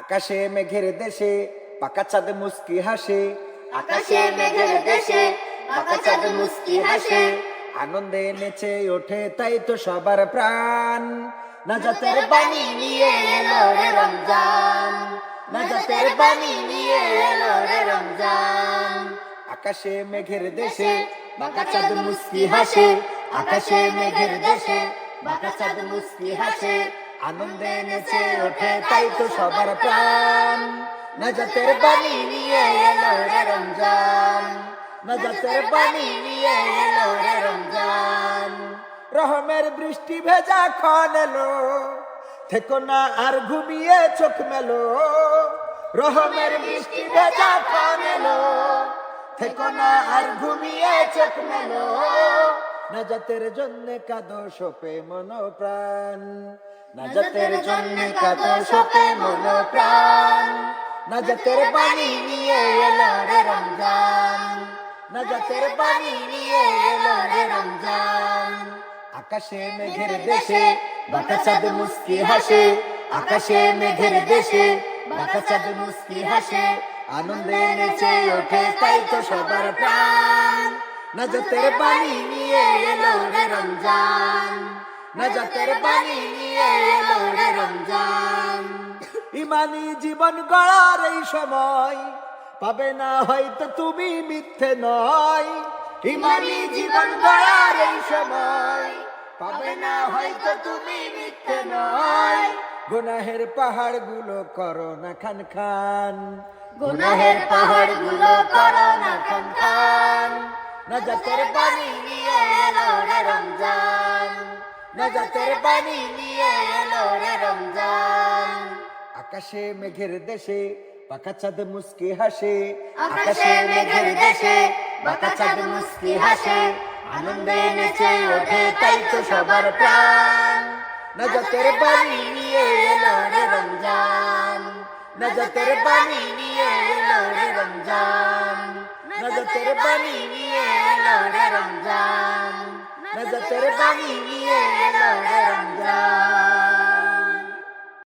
আকাশে মেঘের দেশে পাকা চাঁদ মুস্কি হাসে। আকাশে মেঘের দেশে পাকা চাঁদ মুস্কি হাসে। আনন্দে নেচে ওঠে তাই তো সবার প্রাণ। নাজাতের বাণী নিয়ে এলো রে রমজান। নাজাতের বাণী নিয়ে এলো রে রমজান। আকাশে মেঘের দেশে বাঁকা চাঁদ মুস্কি হাসে। আকাশে মেঘের দেশে বাঁকা চাঁদ মুস্কি হাসে। আনন্দে নেচে ওঠে তাই তো সবার প্রাণ। নাজাতের বাণী নিয়ে এলো রে রমজান। নাজাতের বাণী নিয়ে এলো রে রমজান। রহমের বৃষ্টি ভেজা খন এলো। থেকো না আর ঘুমিয়ে চোখ মেলো। রহমের বৃষ্টি ভেজা খন এলো। থেকো না আর ঘুমিয়ে চোখ মেলো। নাজাতের জন্য কাদো সোপে মন প্রাণ নাজাতের জন্য কাদো সোপে মন প্রাণ নাজাতের বাণী নিয়ে এলো রে রমজান। নাজাতের বাণী নিয়ে এলো রে রমজান। আকাশে মেঘের দেশে বাঁকা চাঁদ মুস্কি হাসে। আকাশে মেঘের দেশে বাঁকা চাঁদ মুস্কি হাসে। আনন্দে নেচে ওঠে তাই তো সবার প্রাণ। নাজাতের বাণী নিয়ে এলো রে রমজান নাজাতের বাণী নিয়ে এলো রে ইমানি জীবন গড়ার এই সময় পাবে না হয়তো তুমি মিথ্যে নয় ইমানি জীবন গড়ার এই সময় পাবে না হয়তো তুমি মিথ্যে নয় গুনাহের পাহাড়গুলো করো না খান খান গুনাহের পাহাড়গুলো করো না খান খান নাজাতের বাণী নিয়ে এলো রে রমজান নাজাতের বাণী নিয়ে এলো রে রমজান আকাশে মেঘের দেশে পাকা চাঁদ মুস্কি হাসে। আকাশে মেঘের দেশে বাঁকা চাঁদ মুস্কি হাসে। আনন্দে নেচে ওঠে তাই তো সবার প্রাণ। নাজাতের বাণী নিয়ে এলো রে রমজান। নাজাতের বাণী নিয়ে এলো রে রমজান। বানি নিয়ে এলো রে রমজান। নজর তোর বানি নিয়ে এলো রে রমজান।